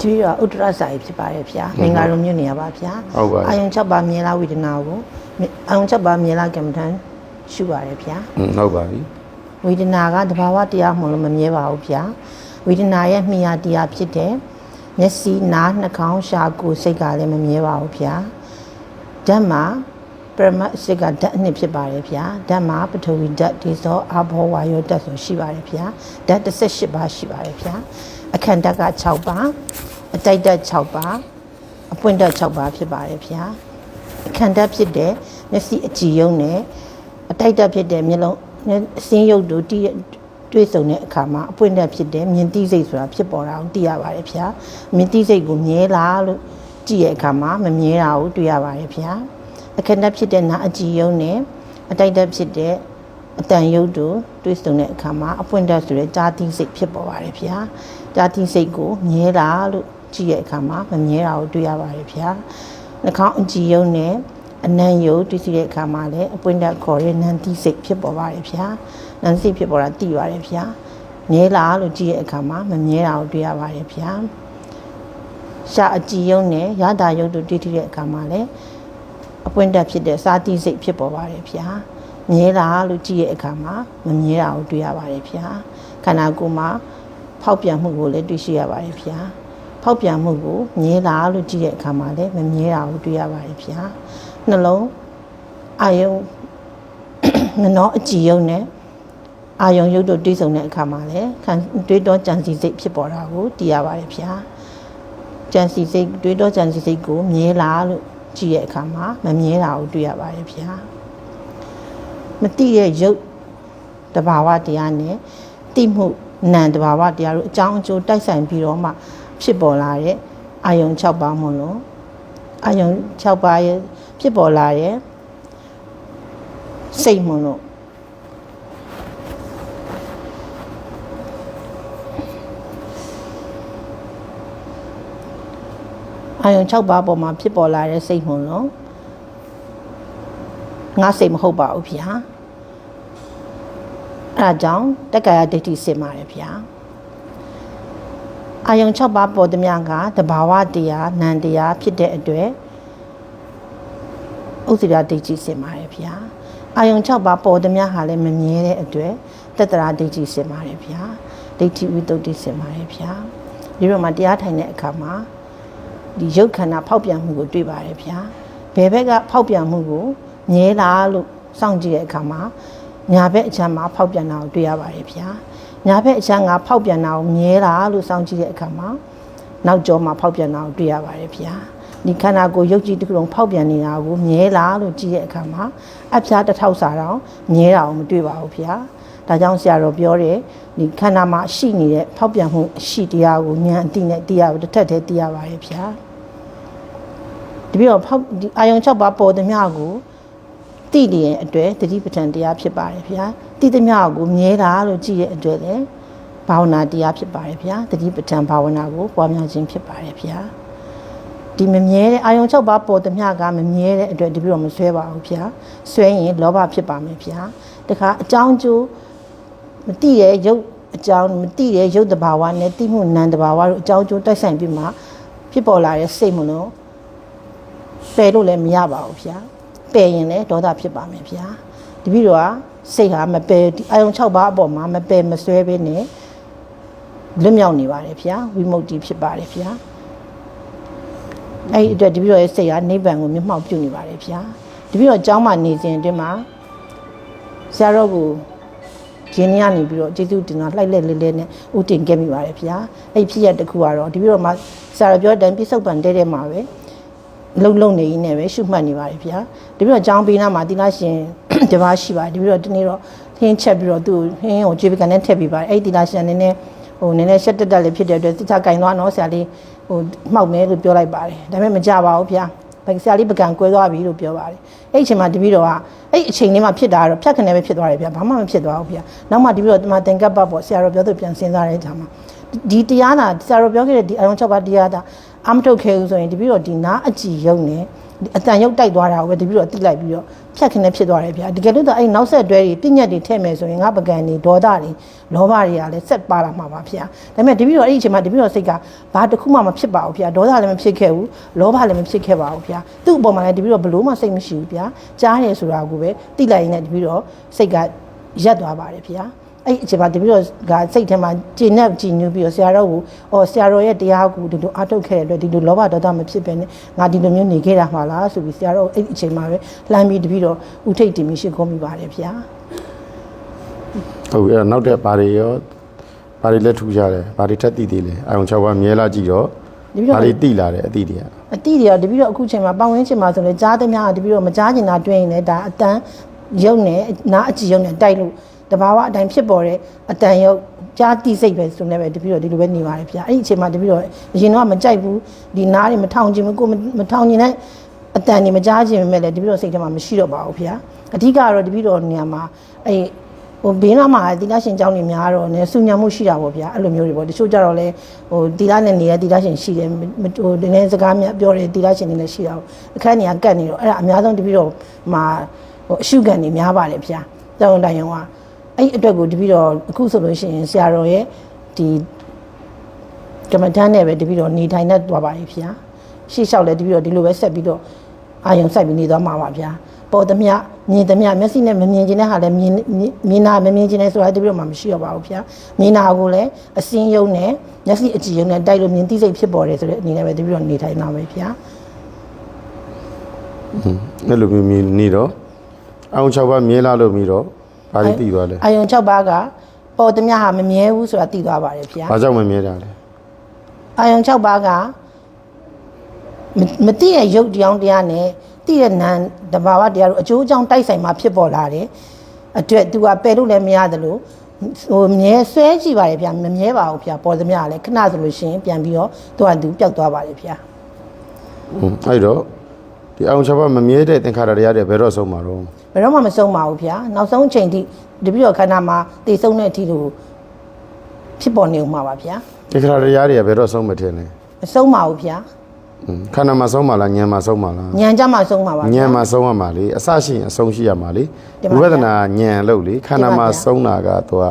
ဒီတော့ဥတ္တရစာရေးဖြစ်ပါတယ်ဗျာမင်္ဂလာရုံမြို့နေရပါဗျာဟုတ်ပါတယ်အာယုံ6ပါးမြင်လာဝိဒနာကိုအာယုံ6ပါးမြင်လာကမ္မထန်ရှုပါတယ်ဗျာอืมဟုတ်ပါပြီဝေဒနာကတဘာဝတရားမလို့မမြဲပါဘူးဗျာဝေဒနာရဲ့မိယာတရားဖြစ်တဲ့မျက်စိနားနှာခေါင်းရှာကိုယ်စိတ်ကလည်းမမြဲပါဘူးဗျာဓမ္မ ပရမတ်စိတ်ကဓာတ်အနှစ်ဖြစ်ပါတယ်ဗျာဓမ္မပထဝီဓာတ်ဒီဇောအဘောဝါယောဓာတ်ဆိုရှိပါတယ်ဗျာဓာတ်18ပါးရှိပါတယ်ဗျာအခန္ဓာက6ပါးအတိုက်ဓာတ်6ပါးအပွင့်ဓာတ်6ပါးဖြစ်ပါတယ်ဗျာအခန္ဓာဖြစ်တဲ့မျက်စိအကြည်ယုံနဲ့အတိုက်ဓာတ်ဖြစ်တဲ့မျက်လုံးအစင်းရုပ်တို့တည်တွေ့ဆုံတဲ့အခါမှာအပွင့်ဓာတ်ဖြစ်တဲ့မြင်သိစိတ်ဆိုတာဖြစ်ပေါ်တာကိုသိရပါတယ်ဗျာမြင်သိစိတ်ကိုမြဲလားလို့ကြည့်ရတဲ့အခါမှာမမြဲတာကိုတွေ့ရပါတယ်ဗျာ အခန္ဓာဖြစ်တဲ့နာအကြည်ယုံနဲ့အတိုက်ဓာတ်ဖြစ်တဲ့အတန်ရုပ်တို့တွေ့ဆုံတဲ့အခါမှာအပွင့်ဓာတ်ဆိုတဲ့ကြာတိစိတ်ဖြစ်ပေါ်ပါတယ်ဗျာကြာတိစိတ်ကိုမြဲလားလို့ကြည့်ရတဲ့အခါမှာမမြဲတာကိုတွေ့ရပါတယ်ဗျာနှာခေါင်းအကြည်ယုံနဲ့အနံ့ယုတ်တွေ့စီတဲ့အခါမှာလည်းအပွင့်ဓာတ်ခေါ်တဲ့နံတိစိတ်ဖြစ်ပေါ်ပါတယ်ဗျာနံတိစိတ်ဖြစ်ပေါ်တာသိပါတယ်ဗျာမြဲလားလို့ကြည့်ရတဲ့အခါမှာမမြဲတာကိုတွေ့ရပါတယ်ဗျာရှာအကြည်ယုံနဲ့ရတာယုတ်တို့တွေ့ထိတဲ့အခါမှာလည်း အပွင့်ဓာတ်ဖြစ်တဲ့စာတိစိတ်ဖြစ်ပေါ်ပါတယ်ဗျာမြဲလားလို့ကြည့်ရတဲ့အခါမှာမမြဲတာကိုတွေ့ရပါတယ်ဗျာခန္ဓာကိုယ်မှာဖောက်ပြန်မှုကိုလည်းတွေ့ရှိရပါတယ်ဗျာဖောက်ပြန်မှုကိုမြဲလားလို့ကြည့်တဲ့အခါမှာလည်းမမြဲတာကိုတွေ့ရပါတယ်ဗျာနှလုံးအာယုံငနောအကြည်ယုံနဲ့အာယုံရုပ်တို့တွေးဆုံတဲ့အခါမှာလည်းခံတွေးတော့ကြံစီစိတ်ဖြစ်ပေါ်တာကိုသိရပါတယ်ဗျာကြံစီစိတ်တွေးတော့ကြံစီစိတ်ကိုမြဲလားလို့ ကြည့်ရဲ့အခါမှာမမြဲတာကိုတွေ့ရပါတယ်ဗျာမတိရဲ့ရုပ်တဘာဝတရားနဲ့တိမှုနံတဘာဝတရားတို့အကြောင်းအကျိုးတိုက်ဆိုင်ပြီးတော့မှ ဖြစ်ပေါ်လာတဲ့အာယုံ6ပါးမလို့အာယုံ6ပါးရဲ့ဖြစ်ပေါ်လာတဲ့စိတ်မလို့ အာယုံ6ပါးပေါ်မှာဖြစ်ပေါ်လာတဲ့စိတ်မလို့ငါစိတ်မဟုတ်ပါဘူးဗျာအဲဒါကြောင့်တက္ကရာဒိဋ္ဌိစင်ပါတယ်ဗျာအာယုံ6ပါးပေါ်သည်များကတဘာဝတရားနံတရားဖြစ်တဲ့အတွက်ဥစ္စရာဒိဋ္ဌိစင်ပါတယ်ဗျာအာယုံ6ပါးပေါ်သည်များဟာလည်းမမြဲတဲ့အတွက်တတရာဒိဋ္ဌိစင်ပါတယ်ဗျာဒိဋ္ဌိဝိတုဒ္ဓိစင်ပါတယ်ဗျာဒီလိုမှတရားထိုင်တဲ့အခါမှာ ဒီရုပ်ခန္ဓာဖောက်ပြန်မှုကိုတွေ့ပါတယ်ဗျာဘယ်ဘက်ကဖောက်ပြန်မှုကိုမြဲလားလို့စောင့်ကြည့်တဲ့အခါမှာညာဘက်အချမ်းမှာဖောက်ပြန်တာကိုတွေ့ရပါတယ်ဗျာညာဘက်အချမ်းကဖောက်ပြန်တာကိုမြဲလားလို့စောင့်ကြည့်တဲ့အခါမှာနောက်ကျောမှာဖောက်ပြန်တာကိုတွေ့ရပါတယ်ဗျာဒီခန္ဓာကိုယ်ရုပ်ကြည်တစ်ခုလုံးဖောက်ပြန်နေတာကိုမြဲလားလို့ကြည့်တဲ့အခါမှာအဖျားတစ်ထောက်စာတော့မြဲတာကိုမတွေ့ပါဘူးဗျာဒါကြောင့်ဆရာတော်ပြောတယ်ဒီခန္ဓာမှာရှိနေတဲ့ဖောက်ပြန်မှုအရှိတရားကိုဉာဏ်အတိနဲ့သိရတစ်ထက်တည်းသိရပါရဲ့ဗျာ တပြည့်တော့ဖောက်ဒီအာယုံ6ပါးပေါ်သည်များကိုတိလျင်အတွက်တတိပဋ္ဌာန်တရားဖြစ်ပါတယ်ဗျာတိသည်များကိုမြဲတာလို့ကြည့်ရဲ့အတွက်လည်းဘာဝနာတရားဖြစ်ပါတယ်ဗျာတတိပဋ္ဌာန်ဘာဝနာကိုပွားများခြင်းဖြစ်ပါတယ်ဗျာဒီမမြဲတဲ့အာယုံ6ပါးပေါ်သမျှကမမြဲတဲ့အတွက်တပြည့်တော့မဆွဲပါဘူးဗျာဆွဲရင်လောဘဖြစ်ပါမယ်ဗျာတခါအကြောင်းကျိုးမတိတဲ့ရုပ်အကြောင်းမတိတဲ့ရုပ်တဘာဝနဲ့တိမှုနံတဘာဝတို့အကြောင်းကျိုးတိုက်ဆိုင်ပြီးမှဖြစ်ပေါ်လာတဲ့စိတ်မလို့ ပယ်လို့လည်းမရပါဘူးဗျာပယ်ရင်လည်းဒေါသဖြစ်ပါမယ်ဗျာတပြည့်တော့ကစိတ်ဟာမပယ်ဒီအာယုံ6ပါးအပေါ်မှာမပယ်မဆွဲဘဲနဲ့လွတ်မြောက်နေပါတယ်ဗျာဝိမု ക്തി ဖြစ်ပါတယ်ဗျာအဲ့ဒီအတွက်တပည့်တော်ရဲ့စိတ်ကနိဗ္ဗာန်ကိုမျက်မှောက်ပြုနေပါတယ်ဗျာတပည့်တော်ကျောင်းမှာနေစဉ်အတွင်းမှာဆရာတော်ကိုဂျင်းကနေပြီးတော့ကျေးဇူးတင်တာလှိုက်လက်လေးလေးနဲ့ဥတင်ခဲ့မိပါတယ်ဗျာအဲ့ဒီဖြစ်ရတစ်ခုကတော့တပည့်တော်မှာဆရာတော်ပြောတဲ့အတိုင်းပြစ္ဆုတ်ပံတဲတဲမှာပဲ လုံလုံနေရင်းနဲ့ပဲရှုမှတ်နေပါတယ်ဗျာတပည့်တော်ကျောင်းပေးနာမှာတိလာရှင်တပါးရှိပါတယ်တပည့်တော်ဒီနေ့တော့ဟင်းချက်ပြီးတော့သူ့ဟင်းကိုကြွေးပကန်နဲ့ထည့်ပြီးပါတယ်အဲ့ဒီတိလာရှင်နည်းနည်းဟိုနည်းနည်းရှက်တက်တက်လေးဖြစ်တဲ့အတွက်တိကျကင်သွားတော့ဆရာလေးဟိုမှောက်မယ်လို့ပြောလိုက်ပါတယ်ဒါပေမဲ့မကြပါဘူးဗျာဆရာလေးပကံကွဲသွားပြီလို့ပြောပါတယ်အဲ့ဒီအချိန်မှာတပည့်တော်ကအဲ့ဒီအချိန်လေးမှာဖြစ်တာကတော့ဖြတ်ခနဲ့ပဲဖြစ်သွားတယ်ဗျာဘာမှမဖြစ်သွားဘူးဗျာနောက်မှတပည့်တော်ဒီမှာသင်္ကပ္ပပေါ့ဆရာတော်ပြောသူပြန်စဉ်းစားတဲ့အခါမှာဒီတရားနာဆရာတော်ပြောခဲ့တဲ့ဒီအယုံ၆ပါးတရားတာ အမထုတ်ခဲ့ဘူးဆိုရင်တပည့်တော်ဒီနာအကြည်ယုံနဲ့အတန်ရုပ်တိုက်သွားတာကိုပဲတပည့်တော်တိလိုက်ပြီးတော့ဖြတ်ခင်းနဲ့ဖြစ်သွားတယ်ဗျာတကယ်လို့တော့အဲ့နောက်ဆက်တွဲတွေပြည့်ညက်တွေထည့်မယ်ဆိုရင်ငါပကံတွေဒေါသတွေလောဘတွေကလည်းဆက်ပါလာမှာပါဗျာဒါပေမဲ့တပည့်တော်အဲ့ဒီအချိန်မှာတပည့်တော်စိတ်ကဘာတစ်ခုမှမဖြစ်ပါဘူးဗျာဒေါသလည်းမဖြစ်ခဲ့ဘူးလောဘလည်းမဖြစ်ခဲ့ပါဘူးဗျာသူ့အပေါ်မှာလည်းတပည့်တော်ဘလို့မှစိတ်မရှိဘူးဗျာကြားတယ်ဆိုတာကိုပဲတိလိုက်ရင်လည်းတပည့်တော်စိတ်ကရက်သွားပါတယ်ဗျာ အဲ့အချိန်မှာတပည့်တော်ကစိတ်ထဲမှာကျဉ်နဲ့ကြည်ညိုပြီးတော့ဆရာတော်ကိုအော်ဆရာတော်ရဲ့တရားကိုဒီလိုအားထုတ်ခဲ့တဲ့အတွက်ဒီလိုလောဘဒေါသမဖြစ်ပဲနဲ့ငါဒီလိုမျိုးနေခဲ့တာမှာလားဆိုပြီးဆရာတော်အဲ့ဒီအချိန်မှာပဲလှမ်းပြီးတပည့်တော်ဥထိတ်တင်ပြီးရှိခိုးမိပါတယ်ဗျာဟုတ်ပြီအဲ့တော့နောက်တဲ့ဘာတွေရောဘာတွေလက်ထူကြတယ်ဘာတွေထက်တည်သေးလဲအာယုံ6ပါးမြဲလာကြည့်တော့တပည့်တော်ဘာတွေတည်လာတယ်အတိတွေကအတိတွေကတပည့်တော်အခုချိန်မှာပတ်ဝန်းကျင်မှာဆိုလေကြားသမျှကတပည့်တော်မကြားကျင်တာတွေ့ရင်လည်းဒါအတန်ရုပ်နဲ့နားအကြည့်ရုပ်နဲ့တိုက်လို့ တဘာဝအတိုင်းဖြစ်ပေါ်တဲ့အတန်ရုပ်ကြားတိစိတ်ပဲဆိုနေပဲတပည့်တော်ဒီလိုပဲနေပါတယ်ဗျာအဲ့ဒီအချိန်မှာတပည့်တော်အရင်တော့မကြိုက်ဘူးဒီနားတွေမထောင်ခြင်းဘူးကိုမမထောင်ခြင်းနဲ့အတန်တွေမကြားခြင်းပဲလေတပည့်တော်စိတ်ထဲမှာမရှိတော့ပါဘူးဗျာအဓိကတော့တပည့်တော်နေရာမှာအဲ့ဟိုဘေးနားမှာတီလာရှင်ကျောင်းတွေများတော့ねစူညံမှုရှိတာပေါ့ဗျာအဲ့လိုမျိုးတွေပေါ့တချို့ကြတော့လေဟိုတီလာနဲ့နေတဲ့တီလာရှင်ရှိတယ်မဟိုဒီနေ့စကားများပြောတယ်တီလာရှင်တွေလည်းရှိတာပေါ့အခန်းနေရာကတ်နေတော့အဲ့ဒါအများဆုံးတပည့်တော်မှာဟိုအရှုခံတွေများပါတယ်ဗျာတောင်းတိုင်ရောက အဲ့အတွက်ကိုတပည့်တော်အခုဆိုလို့ရှိရင်ဆရာတော်ရဲ့ဒီကမ္မထမ်းနဲ့ပဲတပည့်တော်နေထိုင်တတ်သွားပါပြီဗျာရှေ့လျှောက်လဲတပည့်တော်ဒီလိုပဲဆက်ပြီးတော့အာယုံစိုက်ပြီးနေသွားမှာပါဗျာပေါ်သမျှမြင်သမျှမျက်စိနဲ့မမြင်ခြင်းတဲ့ဟာလည်းမြင်မြင်နာမမြင်ခြင်းနဲ့ဆိုတာတပည့်တော်မှမရှိတော့ပါဘူးဗျာမြင်နာကိုလည်းအစင်းယုံနဲ့မျက်စိအကြည့်ယုံနဲ့တိုက်လို့မြင်သိစိတ်ဖြစ်ပေါ်တယ်ဆိုတဲ့အနေနဲ့ပဲတပည့်တော်နေထိုင်တာပဲဗျာအဲ့လိုမျိုးမြင်နေတော့အာယုံ6ပါးမြဲလာလို့ပြီးတော့ ဘာတွေတည်သွားလဲအာယုံ6ပါးကပေါ်သမျှဟာမမြဲဘူးဆိုတာသိသွားပါတယ်ဗျာဘာကြောင့်မမြဲတာလဲအာယုံ6ပါးကမမသိတဲ့ရုပ်တရားတရားနဲ့သိတဲ့နာမ်တဘာဝတရားတို့အကျိုးအကြောင်းတိုက်ဆိုင်မှဖြစ်ပေါ်လာတယ်အတွက်သူကပယ်လို့လည်းမရတယ်လို့ဟိုမြဲဆွဲကြည့်ပါတယ်ဗျာမမြဲပါဘူးဗျာပေါ်သမျှကလည်းခဏဆိုလို့ရှိရင်ပြန်ပြီးတော့သူကသူပျောက်သွားပါတယ်ဗျာဟွန်းအဲ့တော့ဒီအာယုံ6ပါးမမြဲတဲ့သင်္ခါရတရားတွေဘယ်တော့ဆုံးမှာတော့ ဘယ်တော့မှမဆုံးပါဘူးဗျာနောက်ဆုံးအချိန်ထိတပိတော့ခန္ဓာမှာတည်ဆုံးတဲ့အထိလို့ဖြစ်ပေါ်နေဦးမှာပါဗျာသင်္ခါရတရားတွေကဘယ်တော့ဆုံးမထင်လဲမဆုံးပါဘူးဗျာဟွန်းခန္ဓာမှာဆုံးမှာလားဉာဏ်မှာဆုံးမှာလားညံကြမှာဆုံးပါပါဉာဗျာဏ်မှာဆုံးရမှာလေအစရှိရင်အဆုံးရှိရမှာလေတင်ပါဗျာဝိပဿနာဉာဏ်လို့လေခန္ဓာမှာတင်ပါဗျာဆုံးတာကသူက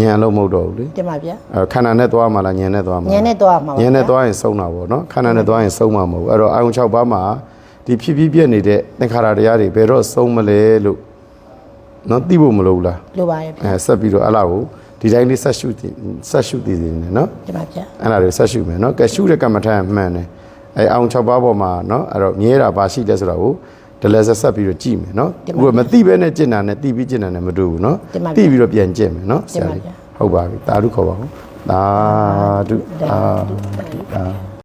ဉာဏ်လို့မဟုတ်တော့ဘူးလေတင်ပါဗျာအဲခန္ဓာနဲ့သွားမှာလားဉာဏ်နဲ့သွားမှာလားဉာဏ်နဲ့သွားမှာပါဉာဏ်နဲ့သွားရင်ဆုံးတာပေါ့နော်ခန္ဓာနဲ့သွားရင်ဆုံးမှာမဟုတ်ဘူးအဲ့တော့အာယုံ6ပါးမှာ ဒီဖြစ်ဖြစ်ပြက်နေတဲ့သင်္ခါရတရားတွေဘယ်တော့ဆုံးမလဲလို့နော်သိဖို့မလိုဘူးလားလိုပါရဲ့ဗျာအဲဆက်ပြီးတော့အဲ့လားကိုဒီတိုင်းလေးဆက်ရှုတည်ဆက်ရှုတည်နေတယ်နော်တင်ပါဗျာအဲ့ဒါတွေဆက်ရှုမယ်နော်ကဲရှုတဲ့ကမ္မထန်မှန်တယ်အဲအာယုံ6ပါးပေါ်မှာနော်အဲ့တော့မြဲတာဘာရှိလဲဆိုတာကိုဒလဆက်ဆက်ပြီးတော့ကြည့်မယ်နော်အခုကမသိဘဲနဲ့ကျင့်တာနဲ့သိပြီးကျင့်တာနဲ့မတူဘူးနော်သိပြီးတော့ပြန်ကျင့်မယ်နော်ဆရာလေးဟုတ်ပါပြီတာဓုခေါ်ပါဦးသာဓုသာဓုသာ